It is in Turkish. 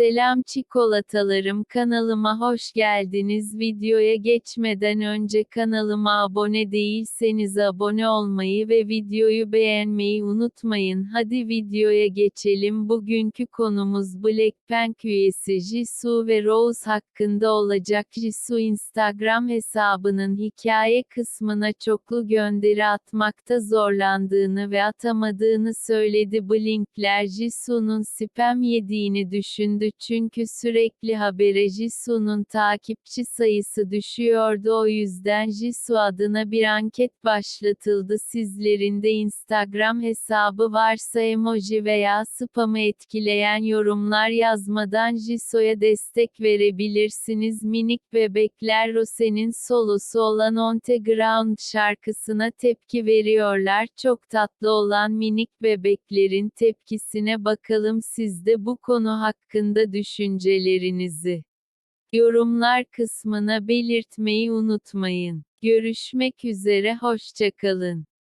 Selam çikolatalarım kanalıma hoş geldiniz. Videoya geçmeden önce kanalıma abone değilseniz abone olmayı ve videoyu beğenmeyi unutmayın. Hadi videoya geçelim. Bugünkü konumuz Blackpink üyesi Jisoo ve Rose hakkında olacak. Jisoo Instagram hesabının hikaye kısmına çoklu gönderi atmakta zorlandığını ve atamadığını söyledi. Blinkler Jisoo'nun spam yediğini düşündü çünkü sürekli habere Jisoo'nun takipçi sayısı düşüyordu. O yüzden Jisoo adına bir anket başlatıldı. Sizlerin de Instagram hesabı varsa emoji veya spamı etkileyen yorumlar yazmadan Jisoo'ya destek verebilirsiniz. Minik bebekler Rose'nin solosu olan On The Ground şarkısına tepki veriyorlar. Çok tatlı olan minik bebeklerin tepkisine bakalım. Siz de bu konu hakkında düşüncelerinizi yorumlar kısmına belirtmeyi unutmayın. Görüşmek üzere hoşçakalın.